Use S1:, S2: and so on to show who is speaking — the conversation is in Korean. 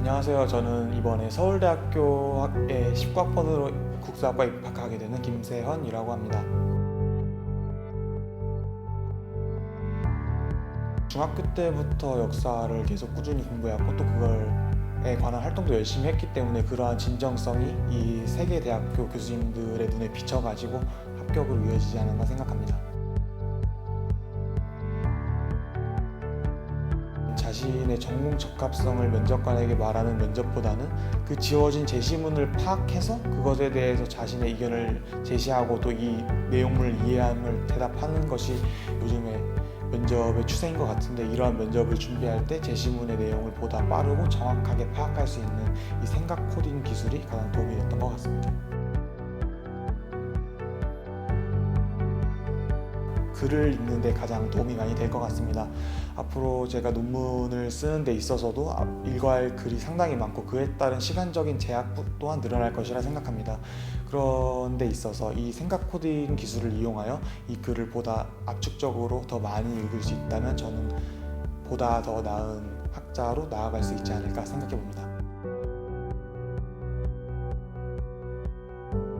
S1: 안녕하세요. 저는 이번에 서울대학교의 10과학번으로 국수학과 입학하게 되는 김세헌이라고 합니다. 중학교 때부터 역사를 계속 꾸준히 공부해왔고 또 그걸에 관한 활동도 열심히 했기 때문에 그러한 진정성이 이 세계 대학교 교수님들의 눈에 비쳐가지고 합격으로 이어지지 않았나 생각합니다. 자신의 전공 적합성을 면접관에게 말하는 면접보다는 그 지워진 제시문을 파악해서 그것에 대해서 자신의 의견을 제시하고 또 이 내용물을 이해함을 대답하는 것이 요즘에 면접의 추세인 것 같은데 이러한 면접을 준비할 때 제시문의 내용을 보다 빠르고 정확하게 파악할 수 있는 이 생각 코딩 기술이 가장 도움이 됐던 것 같습니다. 글을 읽는 데 가장 도움이 많이 될 것 같습니다. 앞으로 제가 논문을 쓰는 데 있어서도 앞- 읽어야 할 글이 상당히 많고 그에 따른 시간적인 제약 또한 늘어날 것이라 생각합니다. 그런 데 있어서 이 생각 코딩 기술을 이용하여 이 글을 보다 압축적으로 더 많이 읽을 수 있다면 저는 보다 더 나은 학자로 나아갈 수 있지 않을까 생각해 봅니다.